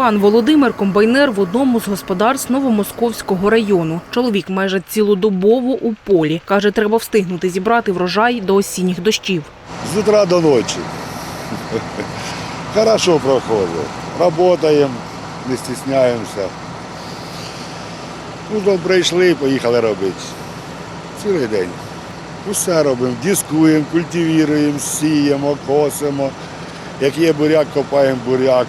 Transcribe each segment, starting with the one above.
Пан Володимир комбайнер в одному з господарств Новомосковського району. Чоловік майже цілодобово у полі. Каже, треба встигнути зібрати врожай до осінніх дощів. С утра до ночи. Хорошо проходит. Работаем, не стесняємося. Ну, то прийшли, поїхали робити. Цілий день. Усе робимо, дискуємо, культивуємо, сіємо, косимо. Як є буряк, копаємо буряк,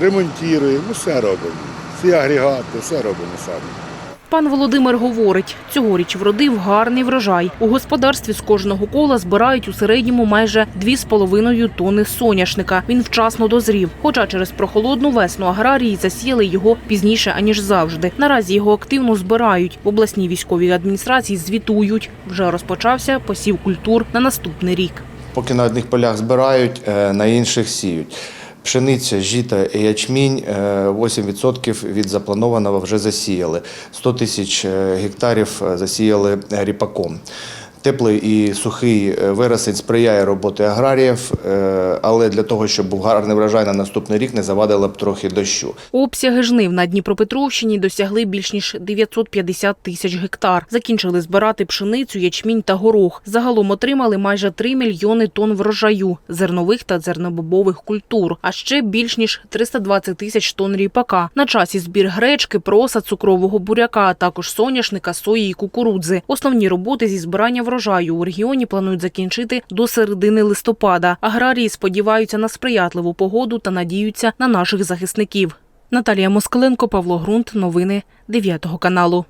ремонтуємо, усе робимо. Всі агрегати, все робимо самі. Пан Володимир говорить, цьогоріч вродив гарний врожай. У господарстві з кожного кола збирають у середньому майже 2,5 тонни соняшника. Він вчасно дозрів. Хоча через прохолодну весну аграрії засіяли його пізніше аніж завжди. Наразі його активно збирають. В обласній військовій адміністрації звітують. Вже розпочався посів культур на наступний рік. Поки на одних полях збирають, е, на інших сіють. Пшениця, жіта і ячмінь е, 8% від запланованого вже засіяли. 100 тисяч е, гектарів е, засіяли ріпаком. Теплий і сухий е, вересень сприяє роботі аграріїв, е, але для того, щоб був гарний врожай на наступний рік, не завадило б трохи дощу. Обсяги жнив на Дніпропетровщині досягли більш ніж 950 тисяч гектар. Закінчили збирати пшеницю, ячмінь та горох. Загалом отримали майже 3 мільйони тонн врожаю зернових та зернобобових культур, а ще більш ніж 320 тисяч тонн ріпака. На часі збір гречки, проса, цукрового буряка, а також соняшника, сої і кукурудзи. Основні роботи зі збирання врожаю у регіоні планують закінчити до середини листопада. Аграрії сподіваються на сприятливу погоду та надіються на наших захисників. Наталія Москаленко, Павло Грунт. Новини 9 каналу.